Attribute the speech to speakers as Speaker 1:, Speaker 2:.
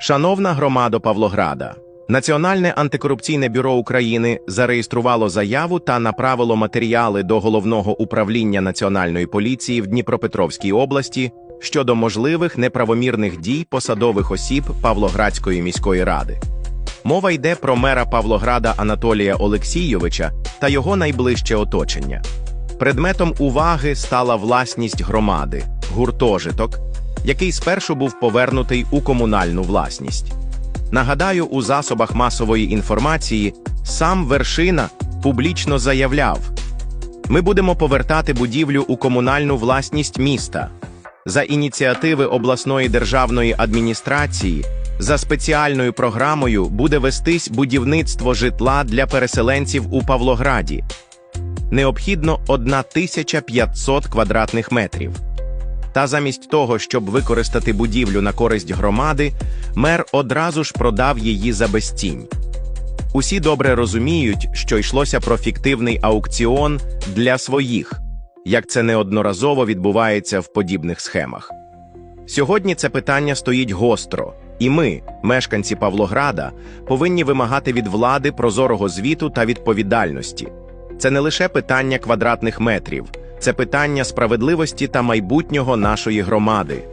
Speaker 1: Шановна громадо Павлограда, Національне антикорупційне бюро України зареєструвало заяву та направило матеріали до головного управління Національної поліції в Дніпропетровській області щодо можливих неправомірних дій посадових осіб Павлоградської міської ради. Мова йде про мера Павлограда Анатолія Олексійовича та його найближче оточення. Предметом уваги стала власність громади, гуртожиток, який спершу був повернутий у комунальну власність. Нагадаю, у засобах масової інформації сам вершина публічно заявляв: ми будемо повертати будівлю у комунальну власність міста. За ініціативи обласної державної адміністрації за спеціальною програмою буде вестись будівництво житла для переселенців у Павлограді. Необхідно 1500 квадратних метрів. Та замість того, щоб використати будівлю на користь громади, мер одразу ж продав її за безцінь. Усі добре розуміють, що йшлося про фіктивний аукціон для своїх, як це неодноразово відбувається в подібних схемах. Сьогодні це питання стоїть гостро, і ми, мешканці Павлограда, повинні вимагати від влади прозорого звіту та відповідальності. Це не лише питання квадратних метрів, це питання справедливості та майбутнього нашої громади.